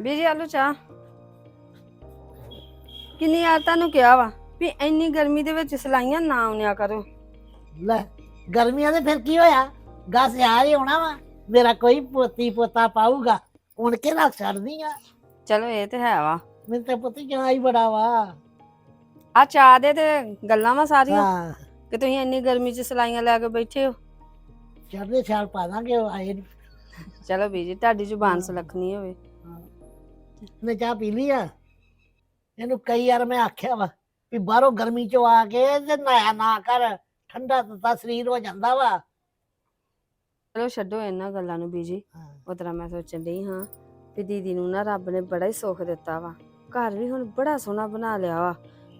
ਬੀਜੀ ਆਲੂ ਚਾਹ। ਕਿੰਨੀ ਵਾਰ ਤੁਹਾਨੂੰ ਕਿਹਾ ਵਾ ਵੀ ਇੰਨੀ ਗਰਮੀ ਦੇ ਵਿੱਚ ਸਲਾਈਆਂ ਨਾ ਆਉਣਿਆ ਕਰੋ। ਲੈ ਗਰਮੀਆਂ ਦੇ ਫਿਰ ਕੀ ਹੋਇਆ? ਗਸ ਯਾਰ ਹੀ ਹੋਣਾ ਵਾ। ਮੇਰਾ ਕੋਈ ਪੋਤੀ ਪੋਤਾ ਪਾਊਗਾ। ਹੁਣ ਕੇ ਰੱਖ ਛੱਡਦੀ ਆ? ਚਲੋ ਇਹ ਤੇ ਹੈ ਵਾ। ਮੈਨੂੰ ਤਾਂ ਪੁੱਤ ਜਾਂ ਹੀ ਬੜਾ ਵਾ। ਆ ਚਾਹ ਦੇ ਤੇ ਗੱਲਾਂ ਵਾ ਸਾਰੀਆਂ। ਹਾਂ। ਕਿ ਤੁਸੀਂ ਇੰਨੀ ਗਰਮੀ 'ਚ ਸਲਾਈਆਂ ਲੈ ਕੇ ਬੈਠੇ ਹੋ? ਚੜ੍ਹਦੇ ਸਾਲ ਪਾ ਦਾਂਗੇ ਉਹ ਆਏ ਨੀ। ਚਲੋ ਬੀਜੀ ਤੁਹਾਡੀ ਜ਼ੁਬਾਨ ਸੁਲੱਖਣੀ ਹੋਵੇ। ਨੇ ਚਾਹ ਪੀ ਲਈ ਆ। ਇਹਨੂੰ ਕਈ ਵਾਰ ਮੈਂ ਆਖਿਆ ਵਾ ਵੀ ਬਾਹਰੋਂ ਗਰਮੀ ਚੋਂ ਆ ਕੇ ਤੇ ਨਹਾਇਆ ਨਾ ਕਰ ਠੰਡਾ ਤੱਤਾ ਸਰੀਰ ਹੋ ਜਾਂਦਾ ਵਾ। ਚਲੋ ਛੱਡੋ ਇਹਨਾਂ ਗੱਲਾਂ ਨੂੰ ਬੀਜੀ। ਉਹ ਤਰ੍ਹਾਂ ਮੈਂ ਸੋਚਣ ਡਈ ਹਾਂ ਵੀ ਦੀਦੀ ਨੂੰ ਨਾ ਰੱਬ ਨੇ ਬੜਾ ਹੀ ਸੁੱਖ ਦਿੱਤਾ ਵਾ। ਘਰ ਵੀ ਹੁਣ ਬੜਾ ਸੋਹਣਾ ਬਣਾ ਲਿਆ ਵਾ।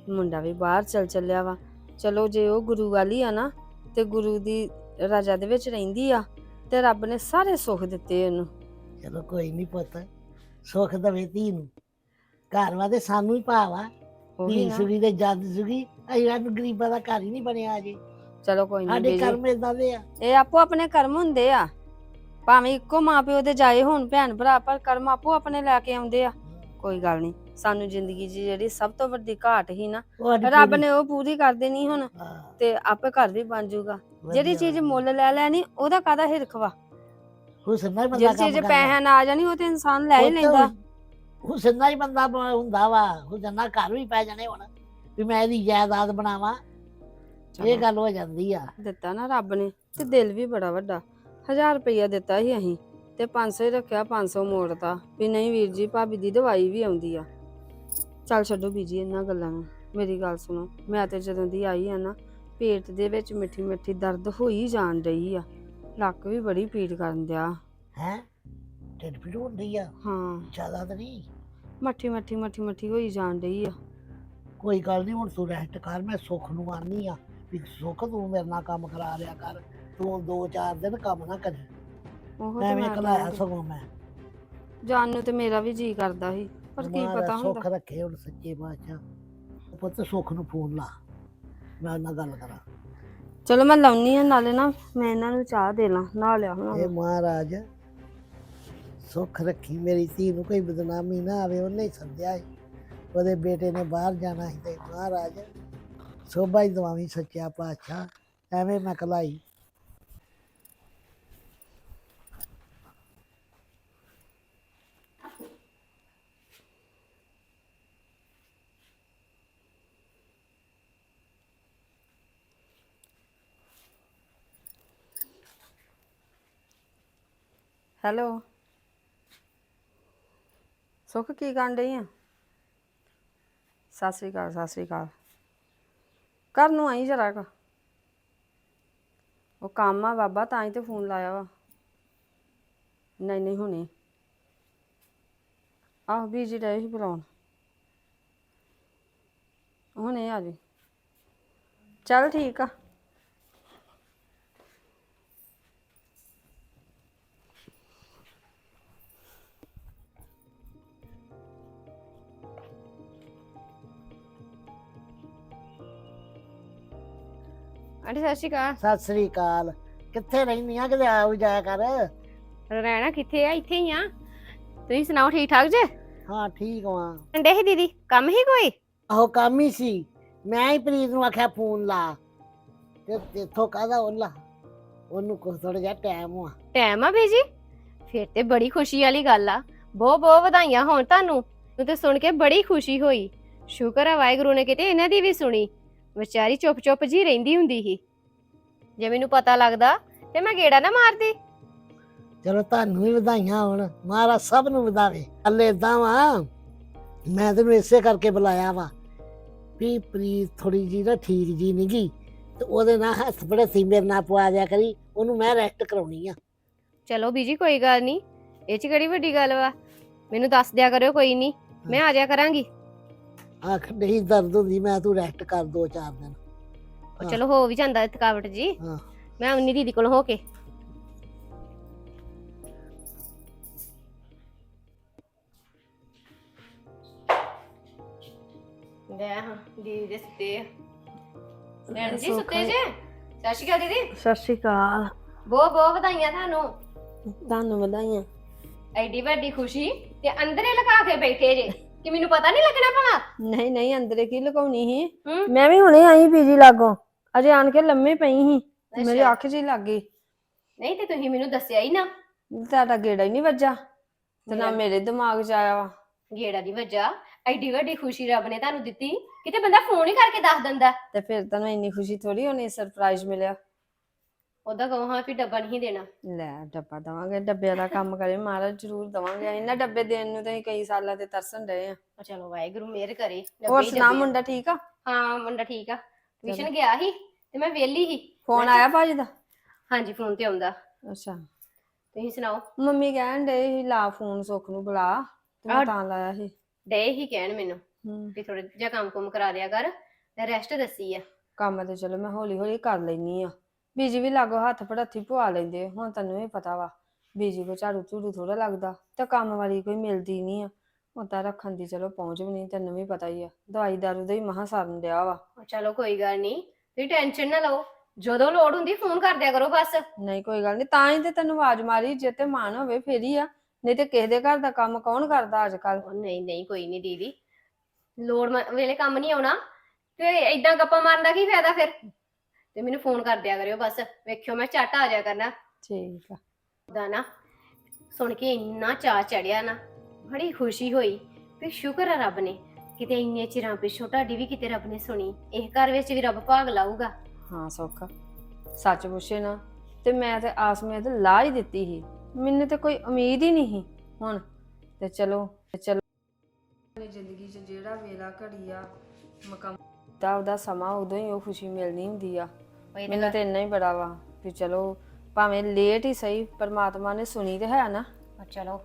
ਮੁੰਡਾ ਵੀ ਬਾਹਰ ਚਲ ਚੱਲਿਆ ਵਾ। ਚਲੋ ਜੇ ਉਹ ਗੁਰੂ ਵਾਲੀ ਆ ਨਾ ਤੇ ਗੁਰੂ ਦੀ ਰਾਜਾ ਦੇ ਵਿੱਚ ਰਹਿੰਦੀ ਆ ਤੇ ਰੱਬ ਨੇ ਸਾਰੇ ਸੁੱਖ ਦਿੱਤੇ ਉਹਨੂੰ। ਚਲੋ ਕੋਈ ਨਹੀਂ ਪੁੱਤ। ਸੁੱਖ ਦਵੇ ਧੀ ਨੂੰ। ਘਰ ਵਾ ਤੇ ਸਾਨੂੰ ਹੀ ਭਾਵਾ ਧੀ ਸੁਗੀ ਤੇ ਜੱਦ ਸੁਗੀ ਅਈਆਂ ਨੂੰ ਗਰੀਬਾਂ ਦਾ ਘਰ ਹੀ ਨਹੀਂ ਬਣਿਆ ਅਜੇ। ਚਲੋ ਕੋਈ ਨਹੀਂ ਸਾਡੇ ਕਰਮ ਇਦਾਂ ਦੇ ਆ। ਇਹ ਆਪੋ ਆਪਣੇ ਕਰਮ ਹੁੰਦੇ ਆ। ਭਾਵੇਂ ਇੱਕੋ ਮਾਪਿਓ ਦੇ ਜਾਏ ਹੋਣ ਭੈਣ ਭਰਾ ਪਰ ਕਰਮ ਆਪੋ ਆਪਣੇ ਲੈ ਕੇ ਆਉਂਦੇ ਆ। ਕੋਈ ਗੱਲ ਨਹੀਂ ਸਾਨੂੰ ਜ਼ਿੰਦਗੀ 'ਚ ਜਿਹੜੀ ਸਭ ਤੋਂ ਵੱਡੀ ਘਾਟ ਹੀ ਨਾ। ਰੱਬ ਨੇ ਉਹ ਪੂਰੀ ਕਰ ਦੇਣੀ ਹੁਣ ਤੇ ਆਪੇ ਘਰ ਵੀ ਬਣ ਜਾਊਗਾ ਜਿਹੜੀ ਚੀਜ਼। ਮੁੱਲ ਲੈ ਲੈਣੀ ਉਹਦਾ ਕਾਦਾ ਹਿਰਖ ਵਾ? ਹੁਸਨ ਨਾਲ ਹੀ ਬੰਦਾ ਜਿਹੜੀ ਕੰਮ ਚੀਜ਼ ਕਰਦਾ। ਪੈਸਿਆਂ ਨਾਲ ਆ ਜਾਣੀ ਉਹ ਤੇ ਇਨਸਾਨ ਲੈ ਹੀ ਉਹ ਤਾਂ ਲੈਂਦਾ। ਹੁਸਨ ਨਾਲ ਹੀ ਬੰਦਾ ਬ- ਹੁੰਦਾ ਵਾ। ਹੁਸਨ ਨਾਲ ਘਰ ਵੀ ਪੈ ਜਾਣੇ ਹੁਣ ਵੀ ਮੈਂ ਇਹਦੀ ਜਾਇਦਾਦ ਬਣਾਵਾਂ ਇਹ ਗੱਲ ਹੋ ਜਾਂਦੀ ਆ। ਦਿੱਤਾ ਨਾ ਰੱਬ ਨੇ ਤੇ ਦਿਲ ਵੀ ਬੜਾ ਵੱਡਾ। 1000 ਰੁਪਇਆ ਦਿੱਤਾ ਸੀ ਅਸੀਂ ਤੇ 500 ਹੀ ਰੱਖਿਆ 500 ਮੋੜਤਾ। ਵੀ ਨਹੀਂ ਵੀਰ ਜੀ ਭਾਬੀ ਦੀ ਦਵਾਈ ਵੀ ਆਉਂਦੀ ਆ। ਚੱਲ ਛੱਡੋ ਬੀਜੀ ਇਹਨਾਂ ਗੱਲਾਂ ਨੂੰ। ਮੇਰੀ ਗੱਲ ਸੁਣੋ ਮੈਂ ਤੇ ਜਦੋਂ ਦੀ ਆਈ ਆ ਨਾ ਪੇਟ ਦੇ ਵਿੱਚ ਮਿੱਠੀ ਮਿੱਠੀ ਦਰਦ ਹੋਈ ਜਾਣ ਰਹੀ ਆ। ਲੱਕ ਵੀ ਬੜੀ ਪੀੜ ਕਰਨ ਦਿਆ। ਹੈ? ਢਿੱਡ ਪੀੜ ਹੁੰਦੀ ਆ? ਹਾਂ। ਜ਼ਿਆਦਾ ਤਾਂ ਨਹੀਂ? ਮੱਠੀ ਮੱਠੀ ਮੱਠੀ ਮੱਠੀ ਹੋਈ ਜਾਣ ਰਹੀ ਆ। ਕੋਈ ਗੱਲ ਨਹੀਂ ਹੁਣ ਤੂੰ ਰੈਸਟ ਕਰ ਮੈਂ ਸੁੱਖ ਨੂੰ ਆਨੀ ਆ ਵੀ ਸੁੱਖ ਤੂੰ ਮੇਰੇ ਨਾਲ ਕੰਮ ਕਰਾ ਲਿਆ ਕਰ। ਤੂੰ ਦੋ ਚਾਰ ਦਿਨ ਕੰਮ ਨਾ ਕਰੀ। ਉਹ ਤੇ ਐਵੇਂ ਮੈਂ ਕਲਾਇਆ। ਸਗੋਂ ਮੈਂ। ਜਾਣ ਨੂੰ ਤੇ ਮੇਰਾ ਵੀ ਜੀ ਕਰਦਾ ਸੀ ਪਰ ਕੀ ਪਤਾ ਸੁੱਖ ਹੁੰਦਾ ਰੱਖੇ ਹੁਣ ਸੱਚੇ ਬਾਦਸ਼ਾਹ ਪੁੱਤ ਸੁੱਖ ਨੂੰ ਫੋਨ ਲਾ ਮੈਂ ਨਾਲ ਗੱਲ ਕਰਾਂ। ਚਲੋ ਮੈਂ ਲਾਉਣੀ ਆ, ਨਾਲੇ ਨਾ ਮੈਂ ਇਹਨਾਂ ਨੂੰ ਚਾਹ ਦੇ ਲਾਂ ਨਾ ਲਿਆ ਹੁਣ। ਇਹ ਮਹਾਰਾਜ, ਸੁੱਖ ਰੱਖੀ ਮੇਰੀ ਧੀ ਨੂੰ, ਕੋਈ ਬਦਨਾਮੀ ਨਾ ਆਵੇ, ਉਹਨੇ ਹੀ ਸੱਦਿਆ ਸੀ ਉਹਦੇ ਬੇਟੇ ਨੇ ਬਾਹਰ ਜਾਣਾ ਸੀ ਤੇ ਮਹਾਰਾਜ, ਸੋਭਾ ਹੀ ਦਵਾਵੀ ਸੱਚਿਆ ਪਾਤਸ਼ਾਹ, ਐਵੇਂ ਮੈਂ ਕਲਾਈ ਹੈਲੋ। ਸੁੱਖ, ਕੀ ਕਰਨ ਡਈ ਆ? ਸਤਿ ਸ੍ਰੀ ਅਕਾਲ, ਸਤਿ ਸ੍ਰੀ ਅਕਾਲ। ਘਰ ਨੂੰ ਆਈ ਜਰਾ ਕ। ਉਹ ਕੰਮ ਆ ਬਾਬਾ, ਤਾਂ ਹੀ ਤੇ ਫੋਨ ਲਾਇਆ ਵਾ। ਨਹੀਂ ਨਹੀਂ, ਹੁਣੇ। ਆਹ ਬੀਜੀ ਰਹੇ ਸੀ ਬੁਲਾਉਣ। ਹੁਣੇ ਆ ਜੀ। ਚੱਲ ਠੀਕ ਆ। ਆਂਟੀ ਸਤਿ ਸ਼੍ਰੀ ਅਕਾਲ। ਸਤਿ ਸ੍ਰੀ ਅਕਾਲ। ਕਿੱਥੇ ਰਹਿੰਦੀਆਂ ਕਿਤੇ? ਆਉ ਜਾਇਆ ਕਰ। ਰਹਿਣਾ ਕਿੱਥੇ ਆ? ਇੱਥੇ ਹੀ ਆ। ਤੁਸੀਂ ਸੁਣਾਓ ਠੀਕ ਠਾਕ ਜੇ? ਹਾਂ ਠੀਕ ਵਾਂ। ਅੰਡੇ ਹੀ ਦੀਦੀ? ਕੰਮ ਹੀ ਕੋਈ? ਆਹੋ ਕੰਮ ਹੀ ਸੀ। ਮੈਂ ਹੀ ਪ੍ਰੀਤ ਨੂੰ ਆਖਿਆ ਫੋਨ ਲਾ। ਤੇ ਇੱਥੋਂ ਕਾਹਦਾ ਉਹਲਾ ਉਹਨੂੰ ਕੁਝ ਥੋੜਾ ਜਿਹਾ ਟਾਈਮ ਆ। ਟਾਈਮ ਆ ਬੀਜੀ? ਫਿਰ ਤੇ ਬੜੀ ਖੁਸ਼ੀ ਵਾਲੀ ਗੱਲ ਆ। ਬਹੁਤ ਬਹੁਤ ਵਧਾਈਆਂ ਹੋਣ ਤੁਹਾਨੂੰ। ਮੈਨੂੰ ਤੇ ਸੁਣ ਕੇ ਬੜੀ ਖੁਸ਼ੀ ਹੋਈ। ਸ਼ੁਕਰ ਆ ਵਾਹਿਗੁਰੂ ਨੇ ਕਿਤੇ ਇਹਨਾਂ ਦੀ ਵੀ ਸੁਣੀ। ਵਿਚਾਰੀ ਚੁੱਪ ਚੁੱਪ ਜੀ ਰਹਿੰਦੀ ਹੁੰਦੀ ਸੀ। ਜੇ ਮੈਨੂੰ ਪਤਾ ਲੱਗਦਾ ਤੇ ਮੈਂ ਗੇੜਾ ਨਾ ਮਾਰਦੀ। ਚਲੋ ਤੁਹਾਨੂੰ ਵੀ ਵਧਾਈਆਂ ਹੋਣ ਮਹਾਰਾਜ ਸਭ ਨੂੰ ਵਧਾਵੇ। ਅੱਲੇ ਇਦਾਂ ਵਾ ਮੈਂ ਤੈਨੂੰ ਇਸੇ ਕਰਕੇ ਬੁਲਾਇਆ ਵਾ ਵੀ ਪ੍ਰੀਤ ਥੋੜੀ ਜੀ ਨਾ ਠੀਕ ਜੀ ਨਹੀਂਗੀ ਤੇ ਉਹਦੇ ਨਾਲ ਹੱਥ ਬੜੇ ਸੀ ਮੇਰੇ ਨਾਲ ਪਵਾ ਦਿਆ ਕਰੀ ਉਹਨੂੰ ਮੈਂ ਰੈਸਟ ਕਰਾਉਣੀ ਆ। ਚਲੋ ਬੀਜੀ ਕੋਈ ਗੱਲ ਨਹੀਂ ਇਹ ਚ ਕਿਹੜੀ ਵੱਡੀ ਗੱਲ ਵਾ? ਮੈਨੂੰ ਦੱਸ ਦਿਆ ਕਰਿਓ ਕੋਈ ਨਹੀਂ ਮੈਂ ਆ ਜਾਇਆ ਕਰਾਂਗੀ। ਆਖ ਨਹੀਂ ਦਰਦ ਹੁੰਦੀ ਮੈਂ ਤੂੰ ਰੈਸਟ ਕਰ ਦੋ ਚਾਰ ਦਿਨ। ਉਹ ਚਲੋ ਹੋ ਵੀ ਜਾਂਦਾ ਥਕਾਵਟ ਜੀ। ਹਾਂ। ਮੈਂ ਉਨੀ ਦੀਦੀ ਕੋਲ ਹੋ ਕੇ। ਲੈ ਹਾਂ ਦੀਦੀ ਦੇ ਸੁੱਤੇ ਆ। ਭੈਣ ਜੀ ਸੁੱਤੇ ਜੇ? ਸਤਿ ਸ਼੍ਰੀ ਅਕਾਲ ਦੀਦੀ। ਸਤਿ ਸ਼੍ਰੀ ਅਕਾਲ। ਬਹੁਤ ਬਹੁਤ ਵਧਾਈਆਂ ਤੁਹਾਨੂੰ। ਤੁਹਾਨੂੰ ਵਧਾਈਆਂ। ਐਡੀ ਵੱਡੀ ਖੁਸ਼ੀ ਤੇ ਅੰਦਰੇ ਲਗਾ ਕੇ ਬੈਠੇ ਜੇ। ਕਿ ਮੈਨੂੰ ਪਤਾ ਨਹੀਂ ਲੱਗਣਾ ਭਲਾ? ਨਹੀਂ ਨਹੀਂ ਅੰਦਰੇ ਕੀ ਲਗਾਉਣੀ ਸੀ? ਹੂੰ। ਮੈਂ ਵੀ ਹੁਣੇ ਆਈ ਪੀਜੀ ਲਾਗੋਂ। ਅਜੇ ਆਣ ਕੇ ਲੰਮੇ ਪਈ ਸੀ। ਮੇਰੀ ਅੱਛਾ। ਅੱਖ ਹੀ ਲੱਗ ਗਈ। ਨਹੀਂ ਤੇ ਤੁਸੀਂ ਮੈਨੂੰ ਦੱਸਿਆ ਹੀ ਨਾ। ਤੁਹਾਡਾ ਗੇੜਾ ਹੀ ਨਹੀਂ ਵੱਜਾ ਤੇ ਨਾ ਮੇਰਾ- ਮੇਰੇ ਦਿਮਾਗ 'ਚ ਆਇਆ ਵਾ। ਗੇੜਾ ਦੀ ਵਜ੍ਹਾ ਐਡੀ ਵੱਡੀ ਖੁਸ਼ੀ ਰੱਬ ਨੇ ਤੁਹਾਨੂੰ ਦਿੱਤੀ। ਕਿਤੇ ਬੰਦਾ ਫੋਨ ਹੀ ਕਰਕੇ ਦੱਸ ਦਿੰਦਾ। ਤੇ ਫਿਰ ਤੁਹਾਨੂੰ ਇੰਨੀ ਖੁਸ਼ੀ ਥੋੜੀ ਹੋਣੀ ਸਰਪ੍ਰਾਈਜ਼ ਮਿਲਿਆ। ਉਹਦਾ ਕਹੋ ਹਾਂ ਵੀ ਡੱਬਾ ਨਹੀਂ ਦੇਣਾ। ਲੈ ਡੱਬਾ ਦਵਾਂਗੇ ਡੱਬਿਆਂ ਦਾ ਕੰਮ ਕਰੇ ਮਹਾਰਾਜ ਜ਼ਰੂਰ ਦਵਾਂਗੇ। ਇਹਨਾਂ ਡੱਬੇ ਦੇਣ ਨੂੰ ਤਾਂ ਅਸੀਂ ਕਈ ਸਾਲਾਂ ਤੇ ਤਰਸਣ ਰਹੇ ਆ। ਉਹ ਚਲੋ ਵਾਹਿਗੁਰੂ ਮਿਹਰ ਕਰੇ। ਡੱਬੇ ਹੋਰ ਹੀ ਸੁਣਾ ਡੱਬੇ ਆ। ਮੁੰਡਾ ਠੀਕ ਆ? ਹਾਂ ਮੁੰਡਾ ਠੀਕ ਆ। ਟਿਊਸ਼ਨ ਗਿਆ ਸੀ ਤੇ ਮੈਂ ਵਿਹਲੀ ਸੀ। ਫੋਨ ਆਇਆ ਭਾਜੀ ਦਾ? ਹਾਂਜੀ ਫੋਨ ਤੇ ਆਉਂਦਾ। ਅੱਛਾ। ਤੁਸੀਂ ਸੁਣਾਓ? ਮੰਮੀ ਕਹਿਣ ਡੇ ਸੀ ਲਾ ਫੋਨ ਸੁੱਖ ਨੂੰ ਬੁਲਾ। ਤੇ ਮੈਂ ਆਹ। ਤਾਂ ਲਾਇਆ ਸੀ। ਡੇ ਹੀ ਕਹਿਣ ਮੈਨੂੰ ਹੂੰ। ਵੀ ਥੋੜਾ ਜਿਹਾ ਕੰਮ ਕੁਮ ਕਰਾ ਦਿਆ ਕਰ ਤੇ ਰੈਸਟ ਦੱਸੀ ਆ। ਕੰਮ ਤੇ ਚਲੋ ਮੈਂ ਹੌਲੀ ਹੌਲੀ ਕਰ ਲੈਨੀ ਆ। ਬੀਜੀ ਵੀ ਲਾਗੋ ਹੱਥ ਫੜੱਥੀ ਪਵਾ ਲੈਂਦੇ ਹੁਣ ਤੈਨੂੰ ਵੀ ਪਤਾ ਵਾ ਬੀਜੀ ਕੋ ਝਾੜੂ ਝੂੜੂ ਥੋੜਾ ਲੱਗਦਾ ਤੇ ਕੰਮ ਵਾਲੀ ਕੋਈ ਮਿਲਦੀ ਨਹੀਂ ਆ ਉਦਾਂ ਰੱਖਣ ਦੀ ਚਲੋ ਪਹੁੰਚ ਵੀ ਨਹੀਂ ਤੈਨੂੰ ਵੀ ਪਤਾ ਹੀ ਆ ਦਵਾਈ ਦਾਰੂ ਦਾ ਹੀ ਮਹਾ ਸਾਰਨ ਡਿਆ ਵਾ। ਉਹ ਚਲੋ ਕੋਈ ਗੱਲ ਨਹੀਂ ਤੁਸੀਂ ਟੈਨਸ਼ਨ ਨਾ ਲਓ ਜਦੋਂ ਲੋੜ ਹੁੰਦੀ ਫੋਨ ਕਰ ਦਿਆ ਕਰੋ ਬਸ। ਨਹੀਂ ਕੋਈ ਗੱਲ ਨਹੀਂ ਤਾਂ ਹੀ ਤੇ ਤੈਨੂੰ ਆਵਾਜ਼ ਮਾਰੀ ਜੇ ਤੇ ਮਾਨ ਹੋਵੇ ਫੇਰ ਹੀ ਆ ਨਹੀਂ ਤੇ ਕਿਸੇ ਦੇ ਘਰ ਦਾ ਕੰਮ ਕੌਣ ਕਰਦਾ ਅੱਜ ਕੱਲ ਉਹ ਨਹੀਂ ਨਹੀਂ ਕੋਈ ਨਹੀਂ ਦੀਦੀ ਲੋੜ ਮ- ਵੇਲੇ ਕੰਮ ਨਹੀਂ ਆਉਣਾ ਤੇ ਏਦਾਂ ਗੱਪਾਂ ਮਾਰਨ ਦਾ ਕੀ ਫਾਇਦਾ ਫਿਰ? ਤੇ ਮੈਨੂੰ ਫੋਨ ਕਰ ਦਿਆ ਕਰਿਓ ਬਸ। ਵੇਖਿਓ ਮੈਂ ਝੱਟ ਆ ਜਾ ਕਰਨਾ। ਠੀਕ ਆ। ਦਾ ਨਾ ਸੁਣ ਕੇ ਇੰਨਾ ਚਾਅ ਚੜਿਆ ਨਾ ਬੜੀ ਖੁਸ਼ੀ ਹੋਈ। ਵੀ ਸ਼ੁਕਰ ਆ ਰੱਬ ਨੇ ਕਿਤੇ ਇੰਨੇ ਚਿਰਾਂ ਪਿੱਛੋਂ ਤੁਹਾਡੀ ਵੀ ਕਿਤੇ ਰੱਬ ਨੇ ਸੁਣੀ। ਇਹ ਘਰ ਵਿੱਚ ਵੀ ਰੱਬ ਭਾਗ ਲਾਊਗਾ। ਹਾਂ ਸੌਖ। ਸੱਚ ਪੁੱਛੇ ਨਾ ਤੇ ਮੈਂ ਤੇ ਆਸਮੀਤ ਲਾ ਹੀ ਦਿੱਤੀ ਸੀ। ਮੈਨੂੰ ਤੇ ਕੋਈ ਉਮੀਦ ਹੀ ਨਹੀਂ ਸੀ ਹੁਣ। ਤੇ ਚਲੋ ਤੇ ਚਲੋ। ਆਪਣੀ ਜ਼ਿੰਦਗੀ 'ਚ ਜਿਹੜਾ ਵੇਲਾ ਘੜੀ ਆ ਮਕਮ ਦਾ ਉਹਦਾ ਸਮਾਂ ਉਦੋਂ ਹੀ ਉਹ ਖੁਸ਼ੀ ਮਿਲਣੀ ਹੁੰਦੀ ਆ। ਉਹ ਮੈਨੂੰ ਤੇ ਇੰਨਾ ਹੀ ਬੜਾ ਵਾ ਵੀ ਚਲੋ ਭਾਵੇਂ ਲੇਟ ਹੀ ਸਹੀ ਪਰਮਾਤਮਾ ਨੇ ਸੁਣੀ ਤੇ ਹੈ ਨਾ। ਪਰ ਚਲੋ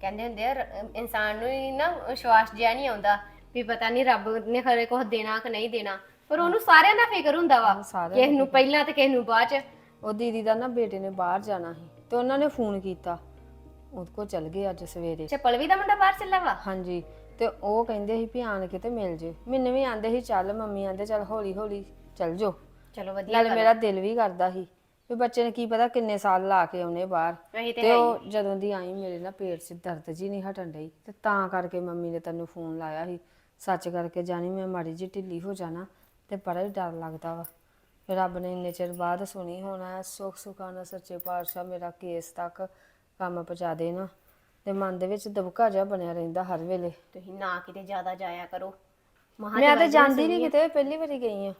ਕਹਿੰਦੇ ਹੁੰਦੇ ਆ ਰ- ਇਨਸਾਨ ਨੂੰ ਹੀ ਨਾ ਵਿਸ਼ਵਾਸ ਜਿਆ ਨਹੀਂ ਆਉਂਦਾ ਵੀ ਪਤਾ ਨਹੀਂ ਰੱਬ ਨੇ ਖਰੇ ਕੁਝ ਦੇਣਾ ਕਿ ਨਹੀਂ ਦੇਣਾ। ਪਰ ਉਹਨੂੰ ਸਾਰਿਆਂ ਦਾ ਫਿਕਰ ਹੁੰਦਾ ਵਾ ਸਾਰਿਆਂ ਕਿਸੇ ਨੂੰ ਪਹਿਲਾਂ ਤੇ ਕਿਸੇ ਨੂੰ ਬਾਅਦ ਚ। ਉਹ ਦੀਦੀ ਦਾ ਨਾ ਬੇਟੇ ਨੇ ਬਾਹਰ ਜਾਣਾ ਸੀ ਤੇ ਉਹਨਾਂ ਨੇ ਫੋਨ ਕੀਤਾ। ਉਹਦੇ ਕੋਲ ਚੱਲ ਗਏ ਅੱਜ ਸਵੇਰੇ। ਚੱਪਲ ਵੀ ਦਾ ਮੁੰਡਾ ਬਾਹਰ ਚੱਲਾ ਵਾ? ਹਾਂਜੀ ਤੇ ਉਹ ਕਹਿੰਦੇ ਸੀ ਵੀ ਆਣ ਕੇ ਤੇ ਮਿਲ ਜੇ। ਮੈਨੂੰ ਵੀ ਆਂਦੇ ਸੀ ਚੱਲ ਮੰਮੀ ਆਂਦੇ ਚੱਲ ਹੌਲੀ ਹੌਲੀ ਚੱਲ ਜੋ ਚਲੋ ਵਧੀਆ ਨਾਲੇ ਮੇਰਾ ਦਿਲ ਵੀ ਕਰਦਾ ਸੀ ਵੀ ਬੱਚੇ ਨੇ ਕੀ ਪਤਾ ਕਿੰਨੇ ਸਾਲ ਲਾ ਕੇ ਆਉਣੇ ਬਾਹਰ। ਅਸੀਂ ਤੇ ਤੇ ਉਹ ਜਦੋਂ ਦੀ ਆਈ ਮੇਰੇ ਨਾ ਪੇਟ 'ਚ ਦਰਦ ਜੀ ਨਹੀਂ ਹਟਣ ਡਈ। ਤੇ ਤਾਂ ਕਰਕੇ ਮੰਮੀ ਨੇ ਤੈਨੂੰ ਫੋਨ ਲਾਇਆ ਸੀ। ਸੱਚ ਕਰਕੇ ਜਾਣੀ ਮੈਂ ਮਾੜੀ ਜੀ ਢਿੱਲੀ ਹੋ ਜਾਣਾ ਤੇ ਬੜਾ ਹੀ ਡਰ ਲੱਗਦਾ ਵਾ। ਫਿਰ ਰੱਬ ਨੇ ਇੰਨੇ ਚਿਰ ਬਾਅਦ ਸੁਣੀ ਹੋਣਾ ਸੁੱਖ ਸੁਖਾਨਾ ਸੱਚੇ ਪਾਤਸ਼ਾਹ ਮੇਰਾ ਕੇਸ ਤੱਕ ਕੰਮ ਪਹੁੰਚਾ ਦੇ ਨਾ। ਤੇ ਮਨ ਦੇ ਵਿੱਚ ਦਬਕਾ ਜਿਹਾ ਬਣਿਆ ਰਹਿੰਦਾ ਹਰ ਵੇਲੇ। ਤੁਸੀਂ ਨਾ ਕਿਤੇ ਜ਼ਿਆਦਾ ਜਾਇਆ ਕਰੋ। ਮੈਂ ਤਾਂ ਜਾਂਦੀ ਨਹੀਂ ਕਿਤੇ ਪਹਿਲੀ ਵਾਰੀ ਗਈ ਆ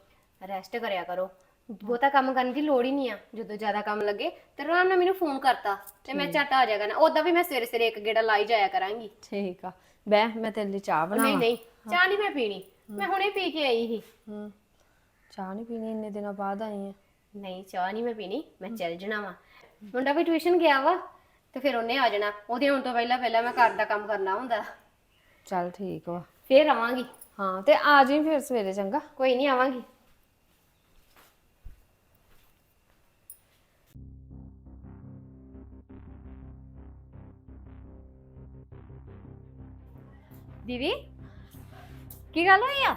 ਰੈਸਟ ਕਰਿਆ ਕਰੋ। ਬਹੁਤਾ ਕੰਮ ਕਰਨ ਦੀ ਲੋੜ ਹੀ ਨਹੀਂ ਆ। ਜਦੋਂ ਜ਼ਿਆਦਾ ਕੰਮ ਲੱਗੇ ਤੇ ਆਰਾਮ ਨਾਲ ਮੈਨੂੰ ਫੋਨ ਕਰਤਾ ਤੇ ਮੈਂ ਝੱਟ ਆ ਜਾਗਾ ਨਾ ਉਦਾਂ ਵੀ ਮੈਂ ਸਵੇਰੇ ਸਵੇਰੇ ਇੱਕ ਗੇੜਾ ਲਾਈ ਜਾਇਆ ਕਰਾਂਗੀ। ਠੀਕ ਆ। ਬਹਿ ਮੈਂ ਤੇਰੇ ਲਈ ਚਾਹ ਨਹੀਂ ਬਣਾਵਾਂ ਨਹੀਂ ਚਾਹ ਨਹੀਂ ਮੈਂ ਪੀਣੀ। ਮੈਂ ਹੁਣੇ ਪੀ ਕੇ ਆਈ ਸੀ। ਹੂੰ। ਚਾਹ ਨਹੀਂ ਪੀਣੀ ਇੰਨੇ ਦਿਨਾਂ ਬਾਅਦ ਆਈ ਆ। ਨਹੀਂ ਚਾਹ ਨਹੀਂ ਮੈਂ ਪੀਣੀ ਮੈਂ ਚੱਲ ਜਣਾ ਵਾ। ਮੁੰਡਾ ਵੀ ਟਿਊਸ਼ਨ ਗਿਆ ਵਾ ਤੇ ਫਿਰ ਉਹਨੇ ਆ ਜਾਣਾ। ਉਹਦੇ ਆਉਣ ਤੋਂ ਪਹਿਲਾਂ ਪਹਿਲਾਂ ਮੈਂ ਘਰ ਦਾ ਕੰਮ ਕਰਨਾ ਹੁੰਦਾ। ਚੱਲ ਠੀਕ ਵਾ। ਫੇਰ ਆਵਾਂਗੀ। ਹਾਂ ਤੇ ਆ ਜੀ ਫਿਰ ਸਵੇਰੇ ਚੰਗਾ। ਕੋਈ ਨਹੀਂ ਆਵਾਂਗੀ। ਦੀਦੀ ਕੀ ਗੱਲ ਹੋਈ ਆ?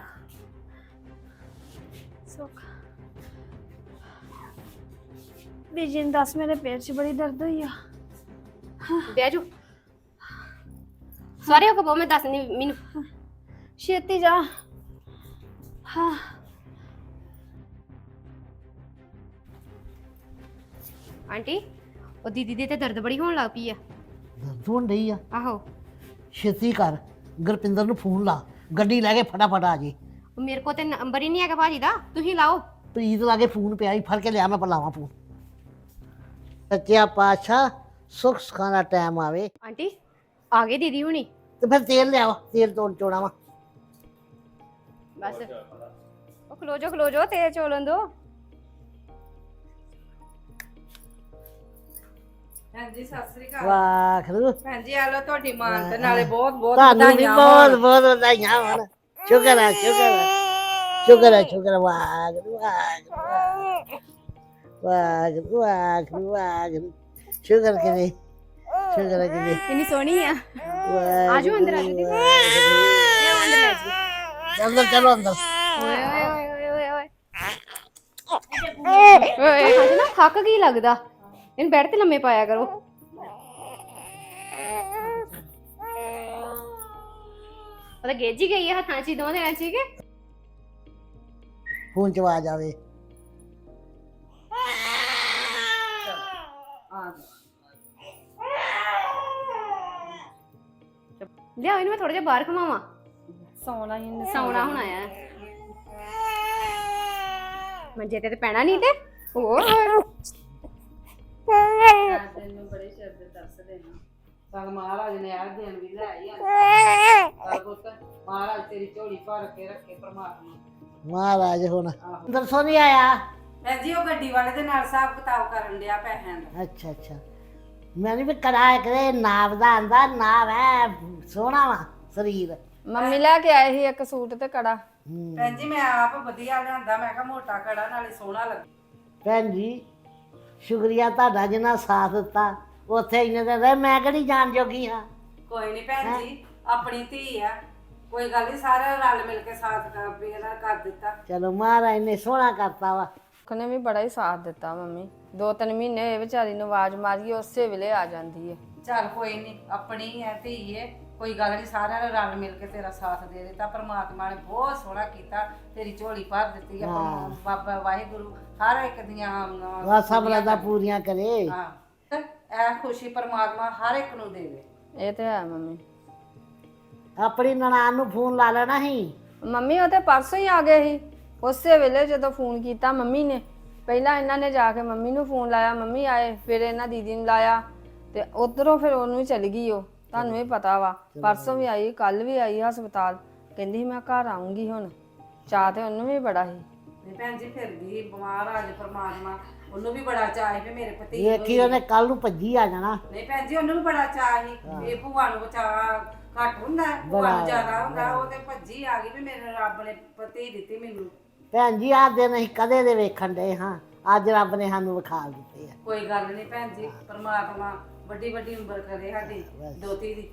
ਸੁੱਖ। ਬੀਜੀ ਨੇ ਦੱਸ ਮੇਰੇ ਪੇਟ 'ਚ ਬੜੀ ਦਰਦ ਹੋਈ ਆ। ਬਹਿ ਜਾ ਸਾਰੇ ਹੋ ਕਬੋ ਮੈਂ ਦੱਸਣੀ ਮੈਨੂੰ। ਛੇਤੀ ਜਾ। ਹਾਂ। ਆਂਟੀ ਉਹ ਦੀਦੀ ਦੇ ਤੇ ਦਰਦ ਬੜੀ ਹੋਣ ਲੱਗ ਪਈ ਆ। ਦਰਦ ਹੋਣ ਡਈ ਆ? ਆਹੋ। ਛੇਤੀ ਕਰ। ਗੁਰਪਿੰਦਰ ਨੂੰ ਫੋਨ ਲਾ ਗੱਡੀ ਲੈ ਕੇ ਫਟਾਫਟ ਆ ਜੀ। ਮੇਰੇ ਕੋਲ ਤੇ ਨੰਬਰ ਹੀ ਨਹੀਂ ਹੈਗਾ ਭਾਜੀ ਦਾ ਤੁਸੀਂ ਲਾਓ। ਪ੍ਰੀਤ ਲਾਗੇ ਫੋਨ ਪਿਆ ਹੀ ਫੜ ਕੇ ਲਿਆ ਮੈਂ ਪਲਾਵਾਂ ਫੋਨ। ਸੱਚਿਆ ਪਾਤਸ਼ਾਹ ਸੁੱਖ ਸੁਖਾਂ ਦਾ ਟਾਈਮ ਆਵੇ। ਆਂਟੀ ਆ ਗਏ ਦੀਦੀ ਹੁਣੀ। ਤੇ ਫਿਰ ਤੇਲ ਲਿਆਓ ਤੇਲ ਤੋੜ ਚੋਣਾ ਵਾ। ਬਸ। ਉਹ ਖਲੋ ਜਾ ਖਲੋ ਜਾ ਤੇ ਚੋਲਣ ਦੋ। ਹਾਂਜੀ ਸਤਿ ਸ੍ਰੀ ਅਕਾਲ। ਵਾਖਰੂ ਭੈਣ ਜੀ ਆ ਲਓ ਤੁਹਾਡੀ ਮਾਂ ਤੇ ਨਾਲੇ ਬਹੁਤ ਬਹੁਤ ਤੁਹਾਨੂੰ ਵੀ ਵਧਾਈਆਂ ਬਹੁਤ। ਬਹੁਤ ਵਧਾਈਆਂ ਹੋਣ। ਸ਼ੁਕਰ ਹੈ ਸ਼ੁਕਰ ਹੈ। ਸ਼ੁਕਰ ਹੈ ਸ਼ੁਕਰ ਹੈ। ਵਾਖਰੂ ਵਾਖਰੂ ਵਾਖਰੂ ਵਾਖਰੂ ਵਾਖਰੂ ਸ਼ੁਕਰ ਕਰੇ ਸ਼ੁਕਰ ਕਰੇ। ਕਿੰਨੀ ਸੋਹਣੀ ਆ। ਆਜੋ ਅੰਦਰ, ਆਜੋ ਦੀਦੀ। ਲਿਆਓ ਅੰਦਰ ਲੈ ਜੀ ਅੰਦਰ ਚਲੋ ਅੰਦਰ। ਓਏ ਓਏ ਓਏ ਓਏ ਓਏ। ਓਏ ਓਏ ਨਾ ਥੱਕ ਕੀ ਲੱਗਦਾ। ਇਹਨੂੰ ਬੈਠ ਤੇ ਲੰਮੇ ਪਾਇਆ ਕਰੋ। ਉਹ ਤਾਂ ਗੇਜ ਹੀ ਗਈ ਹੈ ਹੱਥਾਂ 'ਚ ਹੀ ਦੋਵਾਂ ਦੇ ਹੀ ਕਿ? ਫੋਨ ਚ ਆਵਾਜ਼ ਆਵੇ। ਆ ਲਿਆਓ ਇਹਨੂੰ ਮੈਂ ਥੋੜਾ ਜਿਹਾ ਬਾਹਰ ਘਮਾਵਾਂ। ਸੌਣਾ ਹੀ ਇਹਨੇ ਸੌਣਾ ਹੁਣ ਆਇਆ। ਮੰਜੇ ਤੇ ਤੇ ਪੈਣਾ ਨਹੀਂ ਤੇ। ਹੋਰ। ਤੈਨੂੰ ਬੜੇ ਸ਼ਬਦ ਦੱਸਦੇ ਨਾ ਸਗ ਮਹਾਰਾਜ ਨੇ ਆ ਦੇਣ ਵੀ ਲੈ ਆਈ ਪਰ ਪੁੱਤ ਮਹਾਰਾਜ ਤੇਰੀ ਝੋਲੀ ਭਰ ਕੇ ਰੱਖੇ ਪ੍ਰਮਾਤਮਾ। ਮਹਾਰਾਜ ਹੁਣ ਆਹੋ। ਦਰਸੋਂ ਨਹੀਂ ਆਇਆ? ਭੈਣ ਜੀ ਉਹ ਗੱਡੀ ਵਾਲੇ ਦੇ ਨਾਲ ਹਿਸਾਬ ਕਿਤਾਬ ਕਰਨ ਡਿਆ ਪੈਸਿਆਂ ਦਾ। ਅੱਛਾ ਅੱਛਾ। ਮੈਂ ਵੀ ਕਰਾਇਆ ਕਰੇ ਨਾਪ ਦਾ ਆਂਦਾ ਨਾਪ ਹੈ ਸੋਹਣਾ ਵਾ ਸਰੀਰ। ਮੰਮੀ ਲੈ ਕੇ ਆਏ ਸੀ ਇੱਕ ਸੂਟ ਤੇ ਕੜਾ। ਭੈਣ ਜੀ ਮੈਂ ਆਪ ਵਧੀਆ ਲਿਆਂਦਾ ਮੈਂ ਕਿਹਾ ਮੋਟਾ ਕੜਾ ਨਾਲੇ ਸੋਹਣਾ ਲੱਗ। ਭੈਣ ਜੀ ਸ਼ੁਕਰੀਆ ਤੁਹਾਡਾ ਜਿੰਨਾ ਸਾਥ ਦਿੱਤਾ। ਉੱਥੇ ਇੰਨੇ ਦਿਨ ਰਹੇ ਮੈਂ ਕਿਹੜੀ ਜਾਣ ਜੋਗੀ ਹਾਂ ਕੋਈ ਨਹੀਂ ਭੈਣ ਜੀ ਆਪਣੀ ਧੀ ਆ। ਕੋਈ ਗੱਲ ਨਹੀਂ ਸਾਰੇ ਰਲ ਮਿਲ ਕੇ ਸਾਥ ਕਰ ਵੀ ਇਹਦਾ ਕਰ ਦਿੱਤਾ। ਚਲੋ ਮਹਾਰਾਜ ਨੇ ਸੋਹਣਾ ਕਰਤਾ ਵਾ। ਉਹਨੇ ਵੀ ਬੜਾ ਹੀ ਸਾਥ ਦਿੱਤਾ ਮੰਮੀ। ਦੋ ਤਿੰਨ ਮਹੀਨੇ ਹੋਏ ਵਿਚਾਰੀ ਨੂੰ ਆਵਾਜ਼ ਮਾਰੀਏ ਉਸੇ ਵੇਲੇ ਆ ਜਾਂਦੀ ਹੈ ਚੱਲ ਕੋਈ ਨਹੀਂ ਆਪਣੀ ਹੈ ਧੀ ਏ। ਕੋਈ ਗੱਲ ਨਹੀਂ ਸਾਰਿਆਂ ਨੇ ਰਲ ਮਿਲ ਕੇ ਤੇਰਾ ਸਾਥ ਦੇ ਦਿੱਤਾ ਪ੍ਰਮਾਤਮਾ ਨੇ ਬਹੁਤ ਸੋਹਣਾ ਕੀਤਾ ਤੇਰੀ ਝੋਲੀ ਭਰ ਦਿੱਤੀ ਆ ਹਾਂ। ਬਾਬਾ ਵਾਹਿਗੁਰੂ ਹਰ ਇੱਕ ਦੀਆਂ ਅਮ, ਵਾ ਸਭ ਦਾ ਪੂਰੀਆਂ ਕਰੇ। ਹਾਂ। ਇਹ ਖੁਸ਼ੀ ਪ੍ਰਮਾਤਮਾ ਹਰ ਇੱਕ ਨੂੰ ਦੇਵੇ। ਇਹ ਤੇ ਹੈ ਮੰਮੀ। ਆਪਣੀ ਨਨਾਣ ਨੂੰ ਫੋਨ ਲਾ ਲੈਣਾ ਸੀ? ਮੰਮੀ ਉਹ ਤੇ ਪਰਸੋਂ ਹੀ ਆ ਗਏ ਸੀ। ਉਸੇ ਵੇਲੇ ਜਦੋਂ ਫੋਨ ਕੀਤਾ ਮੰਮੀ ਨੇ ਪਹਿਲਾਂ ਇਹਨਾਂ ਨੇ ਜਾ ਕੇ ਮੰਮੀ ਨੂੰ ਫੋਨ ਲਾਇਆ ਮੰਮੀ ਆਏ ਫਿਰ ਇਹਨਾਂ ਦੀਦੀ ਨੂੰ ਲਾਇਆ ਤੇ ਉਧਰੋਂ ਫਿਰ ਉਹਨੂੰ ਚਲ ਗਈ ਉਹ। ਤੁਹਾਨੂੰ ਵੀ ਪਤਾ ਵਾ ਪਰਸੋਂ ਵੀ ਆਈ ਕੱਲ ਵੀ ਆਈ ਹਸਪਤਾਲ। ਕਹਿੰਦੀ ਸੀ ਮੈਂ ਘਰ ਆਉਂਗੀ ਹੁਣ। ਚਾਹ ਤੇ ਉਹਨੂੰ ਵੀ ਬੜਾ ਸੀ। ਨਹੀਂ ਭੈਣ ਜੀ ਫਿਰਦੀ ਮਹਾਰਾਜ ਪ੍ਰਮਾਤਮਾ ਉਹਨੂੰ ਵੀ ਬੜਾ ਚਾਅ ਸੀ ਵੀ ਮੇਰੇ ਪਤੀ ਵੇਖੀ ਉਹਨੇ ਕੱਲ ਨੂੰ ਭੱਜੀ ਆ ਜਾਣਾ। ਨਹੀਂ ਭੈਣ ਜੀ ਉਹਨੂੰ ਵੀ ਬੜਾ ਚਾਅ ਸੀ ਇਹ ਭੂਆ ਨੂੰ ਚਾਅ ਘੱਟ ਹੁੰਦਾ ਹੈ, ਭੂਆ ਬੜਾ, ਨੂੰ ਜ਼ਿਆਦਾ ਹੁੰਦਾ ਉਹ ਤੇ ਭੱਜੀ ਆ ਗਈ ਵੀ ਮੇਰੇ ਰੱਬ ਨੇ ਪਤੀ ਦਿੱਤੀ ਮੈਨੂੰ। ਭੈਣ ਜੀ ਆਹ ਦਿਨ ਅਸੀਂ ਕਦੇ ਦੇ ਵੇਖਣ ਦੇ ਹਾਂ। ਅੱਜ ਰੱਬ ਨੇ ਸਾਨੂੰ ਵਿਖਾ ਦਿੱਤੇ ਆ। ਕੋਈ ਗੱਲ ਨਹੀਂ ਭੈਣ ਜੀ ਪ੍ਰਮਾਤਮਾ ਵੱਡੀ ਵੱਡੀ ਉਮਰ ਕਰੇ ਸਾਡੀ ਦੋਤੀ ਦੀ।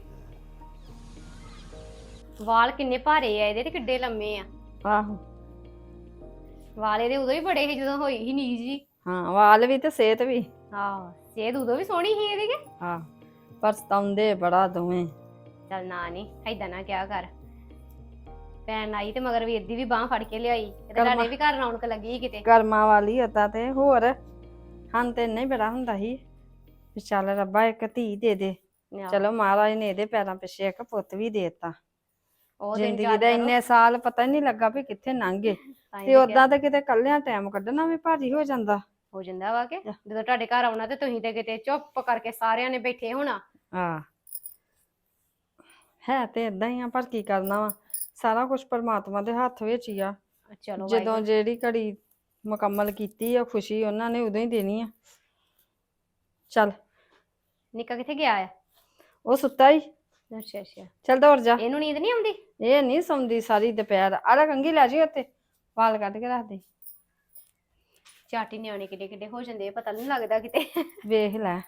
ਵਾਲ ਕਿੰਨੇ ਭਾਰੇ ਆ ਇਹਦੇ ਤੇ ਕਿੱਡੇ ਲੰਮੇ ਆ? ਆਹੋ। ਵਾਲ ਇਹਦੇ ਉਦੋਂ ਹੀ ਬੜੇ ਸੀ ਜਦੋਂ ਹੋਈ ਸੀ ਨੀਜ ਜੀ। ਹਾਂ ਵਾਲ ਵੀ ਤੇ ਸਿਹਤ ਵੀ। ਆਹ ਸਿਹਤ ਉਦੋਂ ਵੀ ਸੋਹਣੀ ਸੀ ਇਹਦੀ ਕਿ? ਹਾਂ ਪਰ ਸਤਾਉਂਦੇ ਬੜਾ ਦੋਵੇਂ। ਚੱਲ ਨਾ ਨਹੀਂ ਐਦਾਂ ਨਾ ਕਿਹਾ ਕਰ। ਭੈਣ ਆਈ ਤੇ ਮਗਰ ਵੀਰ ਦੀ ਵੀ ਬਾਹ ਫੜ ਕੇ ਲਿਆਈ। ਤੇ ਕਰਮਾ- ਵੀ ਘਰ ਰੌਣਕ ਲੱਗੀ ਸੀ ਕਿਤੇ। ਕਰਮਾਂ ਵਾਲੀ ਹੁੰਦਾ ਤੇ ਹੋਰ। ਹਨ ਤੇ ਨਹੀਂ ਬੜਾ ਹੁੰਦਾ ਸੀ। ਵੀ ਚੱਲ ਰੱਬਾ ਇੱਕ ਧੀ ਦੇ ਦੇ। ਆਹੋ, ਚਲੋ ਮਹਾਰਾਜ ਨੇ ਇਹਦੇ ਪੈਰਾਂ ਪਿੱਛੇ ਇੱਕ ਪੁੱਤ ਵੀ ਦੇਤਾ। ਉਹ ਦਿਨ ਜ਼ਿੰਦਗੀ ਯਾਦ ਦੇ ਕਰੋ, ਇੰਨੇ ਸਾਲ ਪਤਾ ਹੀ ਨਹੀਂ ਲੱਗਾ ਵੀ ਕਿੱਥੇ ਲੰਘ। ਗਏ ਤਾਂ ਹੀ ਤੇ ਤਾਂ ਉਦਾਂ ਤੇ ਕਿਤੇ ਕੱਲਿਆਂ ਟਾਈਮ ਕੱਢਣਾ ਵੀ ਭਾਰੀ ਹੋ ਜਾਂਦਾ। ਹੋ ਜਾਂਦਾ ਵਾ ਕਿ ਜਦੋਂ ਤੁਹਾਡੇ ਘਰ ਆਉਣਾ ਤੇ ਤੁਸੀਂ ਤੇ ਕਿਤੇ ਚੁੱਪ ਕਰਕੇ ਸਾਰਿਆਂ ਨੇ ਬੈਠੇ ਹੋਣਾ। ਹਾਂ। ਹੈ ਤੇ ਇਦਾਂ ਹੀ ਆ ਪਰ ਕੀ ਕਰਨਾ ਵਾ? ਸਾਰਾ ਕੁਝ ਪਰਮਾਤਮਾ ਦੇ ਹੱਥ ਵਿੱਚ ਹੀ ਆ। ਚਲੋ ਜਦੋਂ ਜਿਹੜੀ ਘੜੀ ਮੁਕੰਮਲ ਕੀਤੀ ਆ ਖੁਸ਼ੀ ਉਹਨਾਂ ਨੇ ਉਦੋਂ ਹੀ ਦੇਣੀ ਆ। ਚੱਲ। ਨਿੱਕਾ ਕਿੱਥੇ ਗਿਆ ਆ? ਉਹ ਸੁੱਤਾ ਹੀ ਅੱਛਾ ਅੱਛਾ। ਚੱਲ ਦੌੜ ਜਾ। ਇਹਨੂੰ ਨੀਂਦ ਨਹੀਂ ਆਉਂਦੀ? ਇਹ ਨਹੀਂ ਸੌਂਦੀ ਸਾਰੀ ਦੁਪਹਿਰ। ਆਲਾ ਕੰਗੀ ਲੈ ਜੀ ਉੱਤੇ। ਵਾਲ ਕੱਢ ਕੇ ਰੱਖ ਦੇ। ਚਾਟੀ ਨਿਆਣੇ ਕਿੱਡੇ ਕਿੱਡੇ ਹੋ ਜਾਂਦੇ ਆ, ਪਤਾ ਨਹੀਂ ਲੱਗਦਾ ਕਿਤੇ। ਵੇਖ ਲੈ।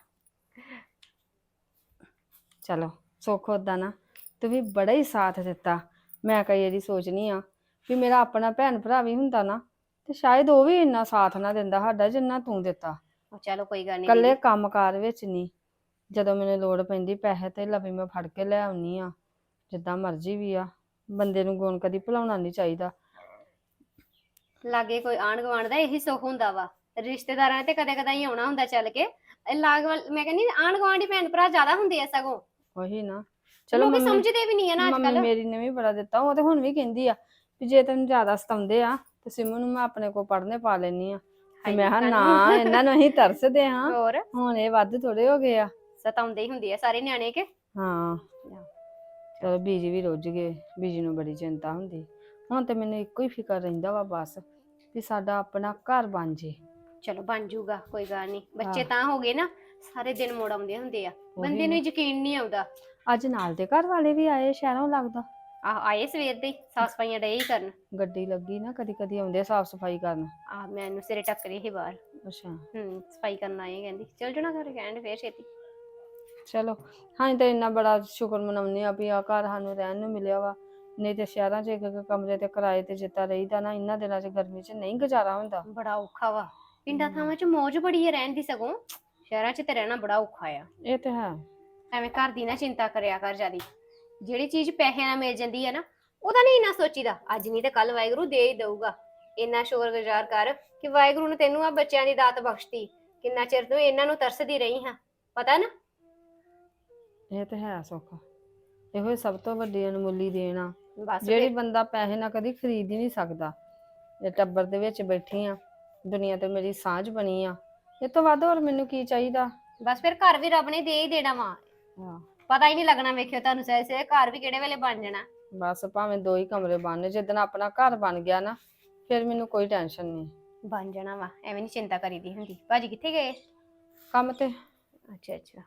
ਚਲੋ ਸੁੱਖ ਓਦਾਂ ਨਾ। ਤੂੰ ਵੀ ਬੜਾ ਹੀ ਸਾਥ ਦਿੱਤਾ। ਮੈਂ ਕਈ ਵਾਰੀ ਸੋਚਨੀ ਆ ਵੀ ਮੇਰਾ ਆਪਣਾ ਭੈਣ ਭਰਾ ਵੀ ਹੁੰਦਾ ਨਾ ਤੇ ਸ਼ਾਇਦ ਉਹ ਵੀ ਇੰਨਾ ਸਾਥ ਨਾ ਦਿੰਦਾ ਸਾਡਾ ਜਿੰਨਾ ਤੂੰ ਦਿੱਤਾ। ਉਹ ਚਲੋ ਕੋਈ ਗੱਲ ਨਹੀਂ ਕੱਲੇ ਕੰਮਕਾਰ ਵਿੱਚ ਨਹੀਂ ਜਦੋਂ ਮੈਨੂੰ ਲੋੜ ਪੈਂਦੀ ਪੈਸੇ ਤੇ ਲਵੀ ਮੈਂ ਫੜ ਕੇ ਲੈ ਆਉਣੀ ਆ ਜਿੱਦਾਂ ਮਰਜ਼ੀ ਵੀ ਆ। ਬੰਦੇ ਨੂੰ ਗੁਣ ਕਦੀ ਭੁਲਾਉਣਾ ਨਹੀਂ ਚਾਹੀਦਾ। ਲਾਗੇ ਕੋਈ ਆਂਢ ਗੁਆਂਢ ਦਾ ਇਹੀ ਸੁੱਖ ਹੁੰਦਾ ਵਾ। ਰਿਸ਼ਤੇਦਾਰਾਂ ਤੇ ਕਦੇ ਕਦਾਈ ਆਉਣਾ ਹੁੰਦਾ ਚੱਲ ਕੇ। ਇਹ ਲਾਗ ਵੱਲ- ਮੈਂ ਕਹਿੰਦੀ ਆਂਢ ਗੁਆਂਢੀ ਭੈਣ ਭਰਾ ਜ਼ਿਆਦਾ ਹੁੰਦੇ ਆ ਸਗੋਂ। ਉਹੀ ਨਾ। ਚਲੋ ਲੋਕੀ ਮੰਮੀ ਸਮਝਦੇ ਵੀ ਨਹੀਂ ਆ ਨਾ ਅੱਜ ਮੰਮੀ ਕੱਲ ਮੇਰੀ ਨੇ ਵੀ ਬੜਾ ਦਿੱਤਾ ਉਹ ਤੇ ਹੁਣ ਵੀ ਕਹਿੰਦੀ ਆ ਵੀ ਜੇ ਤੈਨੂੰ ਜ਼ਿਆਦਾ ਸਤਾਉਂਦੇ ਆ ਤੇ ਸਿਮੂ ਨੂੰ ਮੈਂ ਆਪਣੇ ਕੋਲ ਪੜ੍ਹਨੇ ਪਾ ਲੈਣੀ ਆ। ਤੇ ਹਾਏ ਮੈਂ ਕਿਹਾ ਨਾ ਇਹਨਾਂ ਨੂੰ ਅਸੀਂ ਤਰਸਦੇ ਆ ਹੋਰ? ਹੁਣ ਇਹ ਵੱਧ ਥੋੜੇ ਹੋ ਗਏ ਆ। ਸਤਾਉਂਦੇ ਹੀ ਹੁੰਦੇ ਆ ਸਾਰੇ ਨਿਆਣੇ ਕੇ? ਹਾਂ। ਚਲੋ ਬੀਜੀ ਵੀ ਰੁੱਝ ਗਏ ਬੀਜੀ ਨੂੰ ਬੜੀ ਚਿੰਤਾ ਹੁੰਦੀ। ਹੁਣ ਤੇ ਮੈਨੂੰ ਇੱਕੋ ਹੀ ਫਿਕਰ ਰਹਿੰਦਾ ਵਾ ਬਸ ਵੀ ਸਾਡਾ ਆਪਣਾ ਘਰ ਬਣ ਜੇ। ਚਲੋ ਬਣ ਜਾਊਗਾ ਕੋਈ ਗੱਲ ਨਹੀਂ ਬੱਚੇ। ਤਾਂ ਹੋ ਗਏ ਨਾ ਸਾਰੇ ਦਿਨ ਮੋੜ ਆਉਂਦੇ ਹੁੰਦੇ ਆ। ਬੰਦੇ ਨੂੰ। ਯਕੀਨ ਨਹੀਂ ਆਉਂਦਾ। ਅੱਜ ਨਾਲ ਦੇ ਘਰ ਵਾਲੇ ਵੀ ਆਏ ਸ਼ਹਿਰੋਂ ਲੱਗਦਾ। ਆ ਆਏ ਸਵੇਰ ਦੇ ਸਾਫ਼ ਸਫਾਈਆਂ ਡੇ ਹੀ ਕਰਨ। ਗੱਡੀ ਲੱਗੀ ਨਾ ਕਦੀ ਕਦੀ ਆਉਂਦੇ ਸਾਫ਼ ਸਫ਼ਾਈ ਕਰਨ। ਆ ਮੈਨੂੰ ਸਿਰੇ ਟੱਕਰੇ ਹੀ ਬਾਹਰ। ਅੱਛਾ। ਹੂੰ ਸਫ਼ਾਈ ਕਰਨ ਆਏ ਕਹਿੰਦੀ ਚਲ ਜਣਾ ਘਰ ਕਹਿਣ ਫੇਰ ਛੇਤੀ। ਚਲੋ। ਹਾਂ ਤਾਂ ਇੰਨਾ ਬੜਾ ਸ਼ੁਕਰ ਮਨਾਉਂਦੇ ਆ ਵੀ ਆ ਘਰ ਸਾਨੂੰ ਰਹਿਣ ਨੂੰ ਮਿਲਿਆ ਵਾ। ਨਹੀਂ ਤੇ ਸ਼ਹਿਰਾਂ 'ਚ ਇੱਕ ਇੱਕ ਕਮਰੇ ਤੇ ਕਿਰਾਏ ਤੇ ਜਿੱਤਾ ਰਹੀਦਾ ਨਾ ਇਹਨਾਂ ਦਿਨਾਂ 'ਚ ਗਰਮੀ 'ਚ ਨਹੀਂ ਗੁਜ਼ਾਰਾ ਹੁੰਦਾ। ਬੜਾ ਔਖਾ ਵਾ। ਪਿੰਡਾਂ ਥਾਵਾਂ 'ਚ ਮੌਜ ਬੜੀ ਹੈ ਰਹਿਣ ਦੀ ਸਗੋਂ। ਸ਼ਹਿਰਾਂ 'ਚ ਤੇ ਰਹਿਣਾ ਬੜਾ ਔਖਾ ਆ। ਇਹ ਤੇ ਹੈ। ਐਵੇਂ ਘਰ ਦੀ ਨਾ ਚਿੰਤਾ ਕਰਿਆ ਕਰ ਜਿਆਦੀ। ਜਿਹੜੀ ਚੀਜ਼ ਪੈਸੇ ਨਾਲ ਮਿਲ ਜਾਂਦੀ ਹੈ ਨਾ ਉਹਦਾ ਨਹੀਂ ਇੰਨਾ ਸੋਚੀਦਾ। ਅੱਜ ਨਹੀਂ ਤੇ ਕੱਲ ਵਾਹਿਗੁਰੂ ਦੇ ਹੀ ਦਊਗਾ। ਇੰਨਾ ਸ਼ੁਕਰਗੁਜ਼ਾਰ ਕਰ ਕਿ ਵਾਹਿਗੁਰੂ ਨੇ ਤੈਨੂੰ ਆ ਬੱਚਿਆਂ ਦੀ ਦਾਤ ਬਖਸ਼ਤੀ। ਕਿੰਨਾ ਚਿਰ ਤੂੰ ਇਹਨਾਂ ਨੂੰ ਤਰਸਦੀ ਰਹੀ ਹਾਂ। ਪਤਾ ਨਾ ਇਹ ਤੇ ਹੈ ਸੁੱਖ। ਇਹੋ ਹੀ ਸਭ ਤੋਂ ਵੱਡੀ ਅਨਮੁੱਲੀ ਦੇਣ ਬਸ ਜਿਹੜੀ ਬੰਦਾ ਪੈਸੇ ਨਾਲ ਕਦੀ ਖਰੀਦ ਹੀ ਨਹੀਂ ਸਕਦਾ। ਇਹ ਟੱਬਰ ਦੇ ਵਿੱਚ ਬੈਠੀ ਆ। ਦੁਨੀਆ ਤੇ ਮੇਰੀ ਸਾਂਝ ਬਣੀ ਆ। ਇਹ ਤੋਂ ਵੱਧ ਹੋਰ ਮੈਨੂੰ ਕੀ ਚਾਹੀਦਾ? ਬਸ ਫਿਰ ਘਰ ਵੀ ਰੱਬ ਨੇ ਦੇ ਹੀ ਦੇਣਾ ਵਾ। ਹਾਂ, ਪਤਾ ਹੀ ਨਹੀਂ ਲੱਗਣਾ ਵੇਖਿਓ ਤੁਹਾਨੂੰ ਸਹਿ ਸਹਿ ਘਰ ਵੀ ਕਿਹੜੇ ਵੇਲੇ ਬਣ ਜਾਣਾ। ਬਸ ਭਾਵੇਂ ਦੋ ਹੀ ਕਮਰੇ ਬਣ ਜਿੱਦਣ ਆਪਣਾ ਘਰ ਬਣ ਗਿਆ ਨਾ ਫਿਰ ਮੈਨੂੰ ਕੋਈ ਟੈਨਸ਼ਨ ਨਹੀਂ। ਬਣ ਜਾਣਾ ਵਾ ਐਵੇਂ ਨਹੀਂ ਚਿੰਤਾ ਕਰੀਦੀ ਹੁੰਦੀ। ਭਾਜੀ ਕਿੱਥੇ ਗਏ? ਕੰਮ ਤੇ। ਅੱਛਾ ਅੱਛਾ।